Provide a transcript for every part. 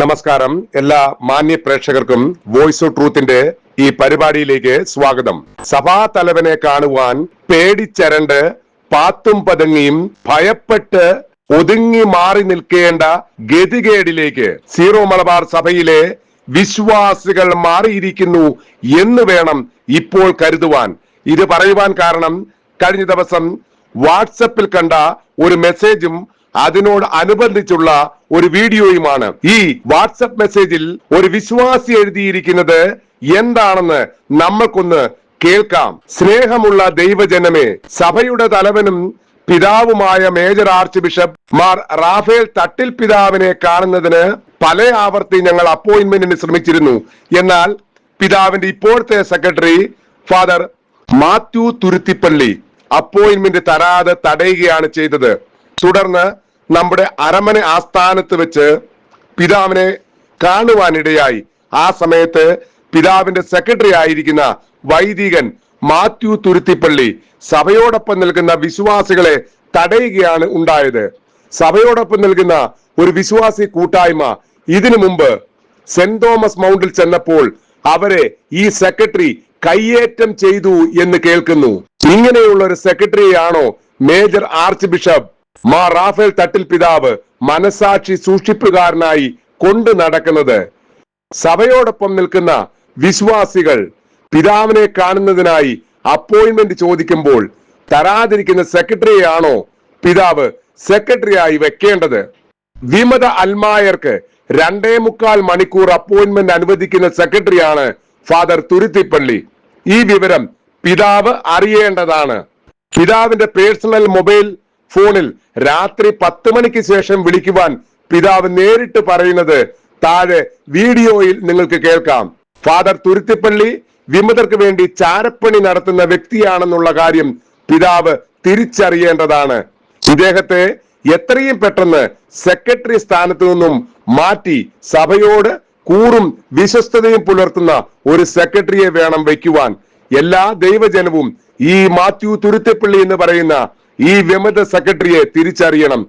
നമസ്കാരം. എല്ലാ മാന്യ പ്രേക്ഷകർക്കും വോയിസ് ഓഫ് ട്രൂത്തിന്റെ ഈ പരിപാടിയിലേക്ക് സ്വാഗതം. സഭാ തലവനെ കാണുവാൻ പേടിച്ചരണ്ട് പാത്തും പതുങ്ങിയും ഭയപ്പെട്ട് ഒതുങ്ങി മാറി നിൽക്കേണ്ട ഗതികേടിലേക്ക് സീറോ മലബാർ സഭയിലെ വിശ്വാസികൾ മാറിയിരിക്കുന്നു എന്ന് വേണം ഇപ്പോൾ കരുതുവാൻ. ഇത് പറയുവാൻ കാരണം കഴിഞ്ഞ ദിവസം വാട്സപ്പിൽ കണ്ട ഒരു മെസ്സേജും അതിനോട് അനുബന്ധിച്ചുള്ള ഒരു വീഡിയോയുമാണ്. ഈ വാട്സപ്പ് മെസ്സേജിൽ ഒരു വിശ്വാസി എഴുതിയിരിക്കുന്നത് എന്താണെന്ന് നമ്മൾക്കൊന്ന് കേൾക്കാം. സ്നേഹമുള്ള ദൈവജനമേ സഭയുടെ തലവനും പിതാവുമായ major arch bishop Mar Raphael Thattil പിതാവിനെ കാണുന്നതിന് പല ആവർത്തി ഞങ്ങൾ അപ്പോയിന്റ്മെന്റിന് ശ്രമിച്ചിരുന്നു. എന്നാൽ പിതാവിന്റെ ഇപ്പോഴത്തെ secretary father Mathew Thuruthippally appointment തരാതെ തടയുകയാണ് ചെയ്തത്. തുടർന്ന് നമ്മുടെ അരമന ആസ്ഥാനത്ത് വെച്ച് പിതാവിനെ കാണുവാനിടയായി. ആ സമയത്ത് പിതാവിന്റെ സെക്രട്ടറി ആയിരിക്കുന്ന വൈദികൻ മാത്യു തുരുത്തിപ്പള്ളി സഭയോടൊപ്പം നിൽക്കുന്ന വിശ്വാസികളെ തടയുകയാണ് ഉണ്ടായത്. സഭയോടൊപ്പം നിൽക്കുന്ന ഒരു വിശ്വാസി കൂട്ടായ്മ ഇതിനു മുമ്പ് സെന്റ് തോമസ് മൗണ്ടിൽ ചെന്നപ്പോൾ അവരെ ഈ സെക്രട്ടറി കയ്യേറ്റം ചെയ്തു എന്ന് കേൾക്കുന്നു. ഇങ്ങനെയുള്ള ഒരു സെക്രട്ടറിയാണോ മേജർ ആർച്ച് ബിഷപ്പ്? മാ റാഫേൽ തട്ടിൽ പിതാവ് മനസാക്ഷി സൂക്ഷിപ്പുകാരനായി കൊണ്ടു നടക്കുന്നത്. സഭയോടൊപ്പം നിൽക്കുന്ന വിശ്വാസികൾ പിതാവിനെ കാണുന്നതിനായി അപ്പോയിന്റ്മെന്റ് ചോദിക്കുമ്പോൾ തരാതിരിക്കുന്ന സെക്രട്ടറിയാണോ പിതാവ് സെക്രട്ടറിയായി വെക്കേണ്ടത്? വിമത അൽമായർക്ക് രണ്ടേ മുക്കാൽ മണിക്കൂർ അപ്പോയിന്റ്മെന്റ് അനുവദിക്കുന്ന സെക്രട്ടറിയാണ് ഫാദർ തുരുത്തിപ്പള്ളി. ഈ വിവരം പിതാവ് അറിയേണ്ടതാണ്. പിതാവിന്റെ പേഴ്സണൽ മൊബൈൽ ഫോണിൽ രാത്രി പത്ത് മണിക്ക് ശേഷം വിളിക്കുവാൻ പിതാവ് നേരിട്ട് പറയുന്നത് താഴെ വീഡിയോയിൽ നിങ്ങൾക്ക് കേൾക്കാം. ഫാദർ തുരുത്തിപ്പള്ളി വിമതർക്ക് വേണ്ടി ചാരപ്പണി നടത്തുന്ന വ്യക്തിയാണെന്നുള്ള കാര്യം പിതാവ് തിരിച്ചറിയേണ്ടതാണ്. ഇദ്ദേഹത്തെ എത്രയും പെട്ടെന്ന് സെക്രട്ടറി സ്ഥാനത്ത് നിന്നും മാറ്റി സഭയോട് കൂറും വിശ്വസ്തതയും പുലർത്തുന്ന ഒരു സെക്രട്ടറിയെ വേണം വയ്ക്കുവാൻ. എല്ലാ ദൈവജനവും ഈ മാത്യു തുരുത്തിപ്പള്ളി എന്ന് പറയുന്ന ഈ വിമത സെക്രട്ടറിയെ തിരിച്ചറിയണം.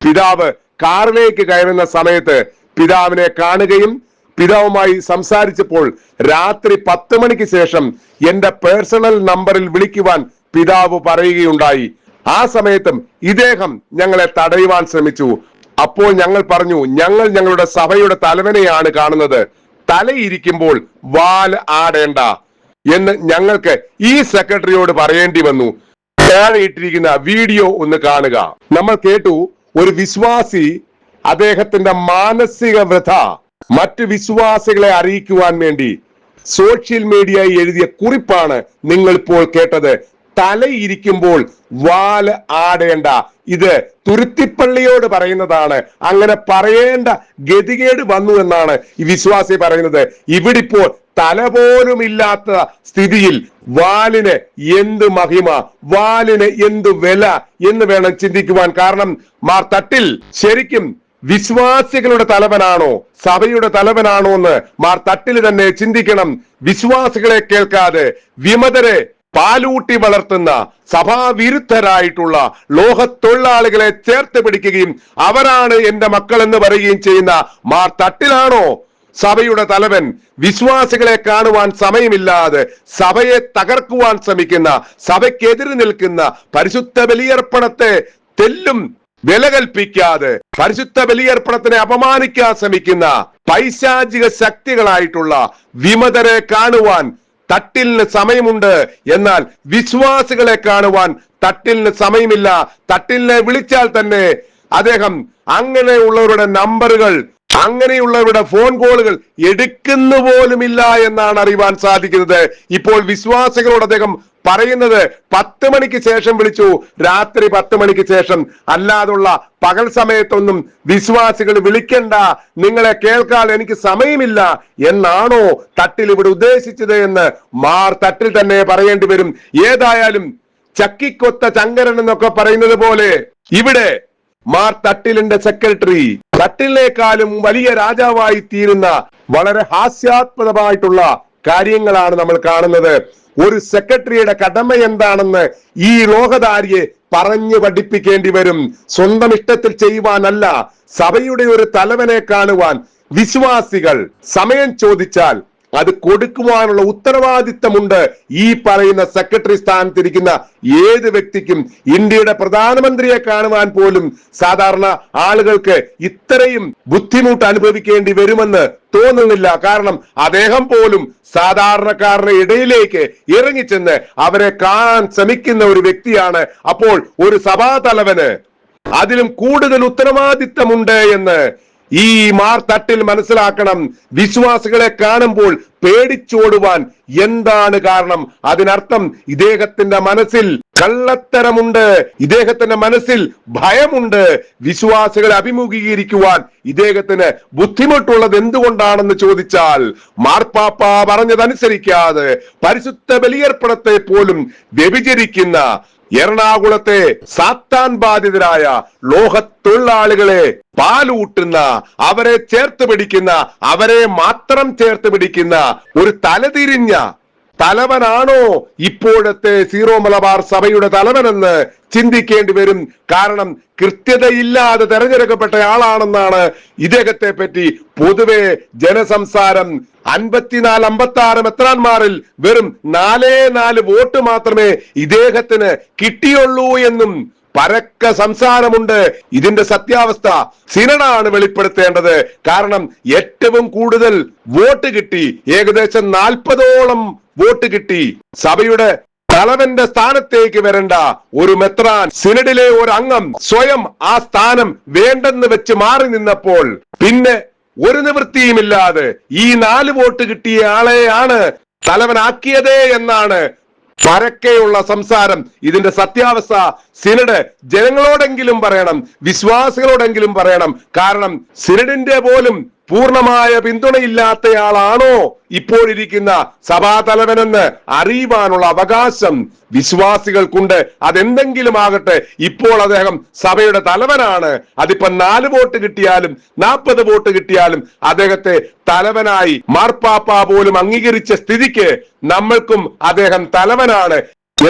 പിതാവ് കാറിലേക്ക് കയറുന്ന സമയത്ത് പിതാവിനെ കാണുകയും പിതാവുമായി സംസാരിച്ചപ്പോൾ രാത്രി പത്ത് മണിക്ക് ശേഷം എന്റെ പേഴ്സണൽ നമ്പറിൽ വിളിക്കുവാൻ പിതാവ് പറയുകയുണ്ടായി. ആ സമയത്തും ഇദ്ദേഹം ഞങ്ങളെ തടയുവാൻ ശ്രമിച്ചു. അപ്പോൾ ഞങ്ങൾ പറഞ്ഞു ഞങ്ങൾ ഞങ്ങളുടെ സഭയുടെ തലവനെയാണ് കാണുന്നത്. തലയിരിക്കുമ്പോൾ വാൽ ആടേണ്ട എന്ന് ഞങ്ങൾക്ക് ഈ സെക്രട്ടറിയോട് പറയേണ്ടി വന്നു. താഴെ ഇട്ടിരിക്കുന്ന വീഡിയോ ഒന്ന് കാണുക. നമ്മൾ കേട്ടു ഒരു വിശ്വാസി അദ്ദേഹത്തിന്റെ മാനസിക വ്യഥ മറ്റു വിശ്വാസികളെ അറിയിക്കുവാൻ വേണ്ടി സോഷ്യൽ മീഡിയയിൽ എഴുതിയ കുറിപ്പാണ് നിങ്ങൾ ഇപ്പോൾ കേട്ടത്. തലയിരിക്കുമ്പോൾ വാൽ ആടേണ്ട. ഇത് തുരുത്തിപ്പള്ളിയോട് പറയുന്നതാണ്. അങ്ങനെ പറയേണ്ട ഗതികേട് വന്നു എന്നാണ് ഈ വിശ്വാസി പറയുന്നത്. ഇവിടിപ്പോൾ തല പോലും ഇല്ലാത്ത സ്ഥിതിയിൽ വാലിന് എന്ത് മഹിമ വാലിന് എന്ത് വില എന്ന് വേണം ചിന്തിക്കുവാൻ. കാരണം മാർ തട്ടിൽ ശരിക്കും വിശ്വാസികളുടെ തലവനാണോ സഭയുടെ തലവനാണോ എന്ന് മാർ തട്ടിൽ തന്നെ ചിന്തിക്കണം. വിശ്വാസികളെ കേൾക്കാതെ വിമതരെ പാലൂട്ടി വളർത്തുന്ന സഭാവിരുദ്ധരായിട്ടുള്ള ലോഹത്തൊഴിലാളികളെ ചേർത്ത് പിടിക്കുകയും അവരാണ് എന്റെ മക്കൾ എന്ന് പറയുകയും ചെയ്യുന്ന മാർ തട്ടിലാണോ സഭയുടെ തലവൻ? വിശ്വാസികളെ കാണുവാൻ സമയമില്ലാതെ സഭയെ തകർക്കുവാൻ ശ്രമിക്കുന്ന സഭയ്ക്കെതിരെ നിൽക്കുന്ന പരിശുദ്ധ ബലിയർപ്പണത്തെ തെല്ലും വില കൽപ്പിക്കാതെ പരിശുദ്ധ ബലിയർപ്പണത്തിനെ അപമാനിക്കാൻ ശ്രമിക്കുന്ന പൈശാചിക ശക്തികളായിട്ടുള്ള വിമതരെ കാണുവാൻ തട്ടിലിന് സമയമുണ്ട് എന്നാൽ വിശ്വാസികളെ കാണുവാൻ തട്ടിലിന് സമയമില്ല. തട്ടിലിനെ വിളിച്ചാൽ തന്നെ അദ്ദേഹം അങ്ങനെയുള്ളവരുടെ നമ്പറുകൾ അങ്ങനെയുള്ളവരുടെ ഫോൺ കോളുകൾ എടുക്കുന്നു പോലുമില്ല എന്നാണ് അറിയുവാൻ സാധിക്കുന്നത്. ഇപ്പോൾ വിശ്വാസികളോട് അദ്ദേഹം പറയുന്നത് പത്ത് മണിക്ക് ശേഷം വിളിച്ചു. രാത്രി പത്ത് മണിക്ക് ശേഷം. അല്ലാതുള്ള പകൽ സമയത്തൊന്നും വിശ്വാസികൾ വിളിക്കണ്ട. നിങ്ങളെ കേൾക്കാൻ എനിക്ക് സമയമില്ല എന്നാണോ തട്ടിൽ ഇവിടെ ഉദ്ദേശിച്ചത് എന്ന് മാർ തട്ടിൽ തന്നെ പറയേണ്ടി വരും. ഏതായാലും ചക്കിക്കൊത്ത ചങ്കരൻ എന്നൊക്കെ പറയുന്നത് പോലെ ഇവിടെ മാർ തട്ടിലിന്റെ സെക്രട്ടറി. തട്ടിലിനേക്കാളും വലിയ രാജാവായി തീരുന്ന വളരെ ഹാസ്യാത്മകമായിട്ടുള്ള കാര്യങ്ങളാണ് നമ്മൾ കാണുന്നത്. ഒരു സെക്രട്ടറിയുടെ കടമ എന്താണെന്ന് ഈ ലോകധാരിയെ പറഞ്ഞു പഠിപ്പിക്കേണ്ടി വരും. സ്വന്തം ഇഷ്ടത്തിൽ ചെയ്യുവാനല്ല സഭയുടെ ഒരു തലവനെ കാണുവാൻ വിശ്വാസികൾ സമയം ചോദിച്ചാൽ അത് കൊടുക്കുവാനുള്ള ഉത്തരവാദിത്തമുണ്ട്. ഈ പറയുന്ന സെക്രട്ടറി സ്ഥാനത്തിരിക്കുന്ന ഏത് വ്യക്തിക്കും ഇന്ത്യയുടെ പ്രധാനമന്ത്രിയെ കാണുവാൻ പോലും സാധാരണ ആളുകൾക്ക് ഇത്രയും ബുദ്ധിമുട്ട് അനുഭവിക്കേണ്ടി വരുമെന്ന് തോന്നുന്നില്ല. കാരണം അദ്ദേഹം പോലും സാധാരണക്കാരുടെ ഇടയിലേക്ക് ഇറങ്ങിച്ചെന്ന് അവരെ കാണാൻ ശ്രമിക്കുന്ന ഒരു വ്യക്തിയാണ്. അപ്പോൾ ഒരു സഭാതലവന് അതിലും കൂടുതൽ ഉത്തരവാദിത്തമുണ്ട് എന്ന് ഈ മാർത്തട്ടിൽ മനസ്സിലാക്കണം. വിശ്വാസികളെ കാണുമ്പോൾ പേടിച്ചോടുവാൻ എന്താണ് കാരണം? അതിനർത്ഥം ഇദ്ദേഹത്തിന്റെ മനസ്സിൽ കള്ളത്തരമുണ്ട്. ഇദ്ദേഹത്തിന്റെ മനസ്സിൽ ഭയമുണ്ട്. വിശ്വാസികളെ അഭിമുഖീകരിക്കുവാൻ ഇദ്ദേഹത്തിന് ബുദ്ധിമുട്ടുള്ളത് എന്തുകൊണ്ടാണെന്ന് ചോദിച്ചാൽ മാർപ്പാപ്പ പറഞ്ഞതനുസരിക്കാതെ പരിശുദ്ധ ബലിയർപ്പണത്തെ പോലും വ്യഭിചരിക്കുന്ന എറണാകുളത്തെ സാത്താൻ ബാധിതരായ ലോഹ തൊഴിലാളികളെ പാലൂട്ടുന്ന അവരെ ചേർത്ത് പിടിക്കുന്ന അവരെ മാത്രം ചേർത്ത് പിടിക്കുന്ന ഒരു തലതിരിഞ്ഞ തലവനാണോ ഇപ്പോഴത്തെ സീറോ മലബാർ സഭയുടെ തലവനെന്ന് ചിന്തിക്കേണ്ടി വരും. കാരണം കൃത്യതയില്ലാതെ തെരഞ്ഞെടുക്കപ്പെട്ട ആളാണെന്നാണ് ഇദ്ദേഹത്തെ പറ്റി പൊതുവെ ജനസംസാരം. അൻപത്തിനാല് അമ്പത്തി ആറ് മെത്രാന്മാരിൽ വെറും നാലേ നാല് വോട്ട് മാത്രമേ ഇദ്ദേഹത്തിന് കിട്ടിയുള്ളൂ എന്നും പരക്ക സംസാരമുണ്ട്. ഇതിന്റെ സത്യാവസ്ഥ സിനഡാണ് വെളിപ്പെടുത്തേണ്ടത്. കാരണം ഏറ്റവും കൂടുതൽ വോട്ട് കിട്ടി. ഏകദേശം നാൽപ്പതോളം വോട്ട് കിട്ടി. സഭയുടെ തലവന്റെ സ്ഥാനത്തേക്ക് വരേണ്ട ഒരു മെത്രാൻ സിനഡിലെ ഒരു അംഗം സ്വയം ആ സ്ഥാനം വേണ്ടെന്ന് വെച്ച് മാറി നിന്നപ്പോൾ പിന്നെ ഒരു നിവൃത്തിയുമില്ലാതെ ഈ നാല് വോട്ട് കിട്ടിയ ആളെയാണ് തലവനാക്കിയതേ എന്നാണ് പരക്കെയുള്ള സംസാരം ഇതിന്റെ സത്യാവസ്ഥ സിനഡ് ജനങ്ങളോടെങ്കിലും പറയണം വിശ്വാസികളോടെങ്കിലും പറയണം. കാരണം സിനഡിന്റെ പോലും പൂർണമായ പിന്തുണയില്ലാത്തയാളാണോ ഇപ്പോഴിരിക്കുന്ന സഭാ സഭാതലവനെന്ന് അറിയുവാനുള്ള അവകാശം വിശ്വാസികൾക്കുണ്ട്. അതെന്തെങ്കിലും ആകട്ടെ ഇപ്പോൾ അദ്ദേഹം സഭയുടെ തലവനാണ്. അതിപ്പോ നാല് വോട്ട് കിട്ടിയാലും നാൽപ്പത് വോട്ട് കിട്ടിയാലും അദ്ദേഹത്തെ തലവനായി മാർപ്പാപ്പ പോലും അംഗീകരിച്ച സ്ഥിതിക്ക് നമ്മൾക്കും അദ്ദേഹം തലവനാണ്.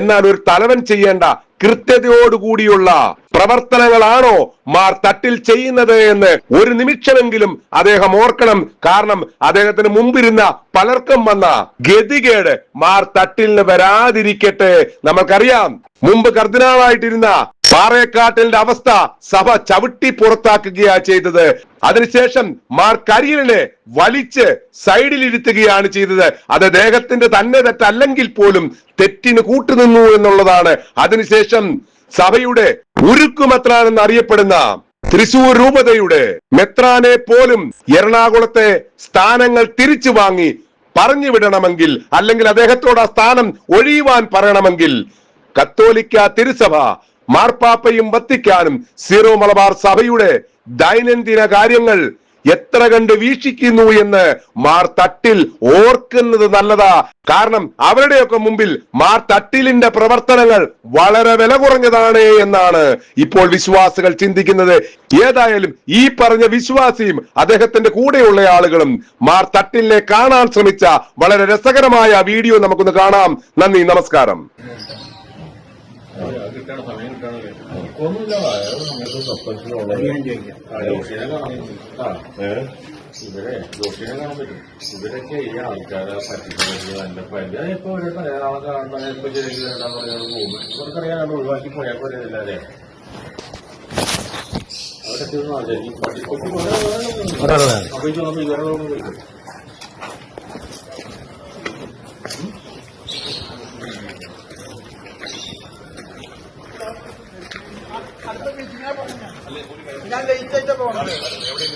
എന്നാൽ ഒരു തലവൻ ചെയ്യേണ്ട കൃത്യതയോടുകൂടിയുള്ള പ്രവർത്തനങ്ങളാണോ മാർ തട്ടിൽ ചെയ്യുന്നത് എന്ന് ഒരു നിമിഷമെങ്കിലും അദ്ദേഹം ഓർക്കണം. കാരണം അദ്ദേഹത്തിന് മുമ്പിരുന്ന പലർക്കും വന്ന ഗതികേട് മാർ തട്ടിലിന് വരാതിരിക്കട്ടെ. നമുക്കറിയാം മുമ്പ് കർദിനാളായിട്ടിരുന്ന പാറേക്കാട്ടിലിന്റെ അവസ്ഥ സഭ ചവിട്ടി പുറത്താക്കുകയാ ചെയ്തത്. അതിനുശേഷം മാർ കരിയലിനെ വലിച്ച് സൈഡിലിരുത്തുകയാണ് ചെയ്തത്. അത് അദ്ദേഹത്തിന്റെ തന്നെ തെറ്റല്ലെങ്കിൽ പോലും തെറ്റിന് കൂട്ടുനിന്നു എന്നുള്ളതാണ്. അതിനുശേഷം സഭയുടെ ഉരുക്കുമെത്രാൻ എന്ന് അറിയപ്പെടുന്ന തൃശൂർ രൂപതയുടെ മെത്രാനെ പോലും എറണാകുളത്തെ സ്ഥാനങ്ങൾ തിരിച്ചു വാങ്ങി പറഞ്ഞു വിടണമെങ്കിൽ അല്ലെങ്കിൽ അദ്ദേഹത്തോട് ആ സ്ഥാനം ഒഴിയുവാൻ പറയണമെങ്കിൽ കത്തോലിക്ക തിരുസഭ മാർപ്പാപ്പയും വത്തിക്കാനും സീറോ മലബാർ സഭയുടെ ദൈനംദിന കാര്യങ്ങൾ എത്ര കണ്ട് വീക്ഷിക്കുന്നു എന്ന് മാർ തട്ടിൽ ഓർക്കുന്നത് നല്ലതാ. കാരണം അവരുടെയൊക്കെ മുമ്പിൽ മാർ തട്ടിലിന്റെ പ്രവർത്തനങ്ങൾ വളരെ വില കുറഞ്ഞതാണ് എന്നാണ് ഇപ്പോൾ വിശ്വാസികൾ ചിന്തിക്കുന്നത്. ഏതായാലും ഈ പറഞ്ഞ വിശ്വാസിയും അദ്ദേഹത്തിന്റെ കൂടെയുള്ള ആളുകളും മാർ തട്ടിലിനെ കാണാൻ ശ്രമിച്ച വളരെ രസകരമായ വീഡിയോ നമുക്കൊന്ന് കാണാം. നന്ദി നമസ്കാരം. ഒന്നുമില്ല അയാൾ ഇവരെ ജോഷിനെ കാണാൻ പറ്റും ഇവരൊക്കെ ഈ ആൾക്കാരെ പറ്റിക്കുന്നത് എന്റെ പല്ല് ഇപ്പൊ ഒരു ഒരാളെ കാണുന്ന ഇപ്പൊ ജയിലിൽ രണ്ടാം പറയാൻ പോകും ഇവർക്കറിയാൻ ഒഴിവാക്കി പോയാൽ പോലെ അല്ലേ അവിടെ തീർന്നു ആചാരി പട്ടിപ്പൊട്ടി അപ്പൊ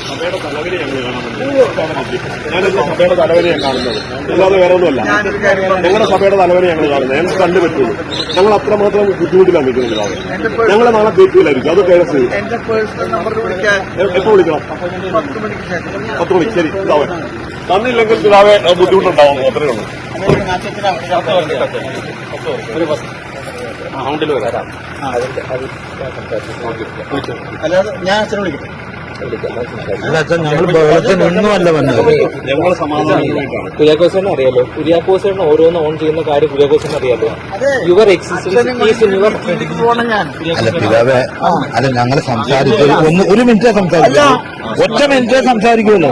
സഭയുടെ തലവരെ ഞങ്ങൾ കാണുന്നുണ്ട് ഞാനിപ്പോ സഭയുടെ തലവരെ ഞാൻ കാണുന്നത് അല്ലാതെ വേറെ ഒന്നുമല്ല. ഞങ്ങളുടെ സഭയുടെ തലവരെ ഞങ്ങൾ കാണുന്നത് ഞങ്ങൾക്ക് കണ്ടു പറ്റുള്ളൂ ഞങ്ങൾ അത്രമാത്രം ബുദ്ധിമുട്ടിലാണ് നിൽക്കുന്നത് അവിടെ ഞങ്ങളെ നാളെ തീർച്ചയായിരിക്കും അത് കേസ് എന്റെ പേഴ്സണൽ നമ്പർ വിളിക്കാൻ എപ്പോ വിളിക്കണം പത്ത് മണി ശരി ഇതാവേ തന്നില്ലെങ്കിൽ പിതാവെ ബുദ്ധിമുട്ടുണ്ടാവും അത്രേ ഉള്ളൂ ഒരു ബസ് ഹൗണ്ടിൽ വരാം അച്ഛൻ ഞാൻ സമാധാനമായിട്ടാണ് കുര്യാക്കോസിനെ അറിയാലോ. കുര്യാക്കോസിന് ഓരോന്ന് ഓൺ ചെയ്യുന്ന കാര്യം കുര്യാക്കോസിന് അറിയാലോ. യുവർ എക്സിസ്റ്റൻസ് അല്ല ഞങ്ങൾ സംസാരിച്ചു ഒന്ന് ഒരു മിനിറ്റ് സംസാരിക്കുള്ളൂ. ഒറ്റ മിനിറ്റേ സംസാരിക്കുമല്ലോ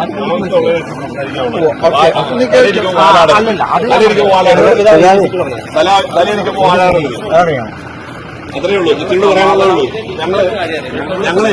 തലയിരിക്കുമ്പോൾ ആരാണ് അത്രേ ഉള്ളൂ. നിങ്ങളോട് പറയാനുള്ളതേ ഉള്ളൂ. ഞങ്ങൾ ഞങ്ങളെ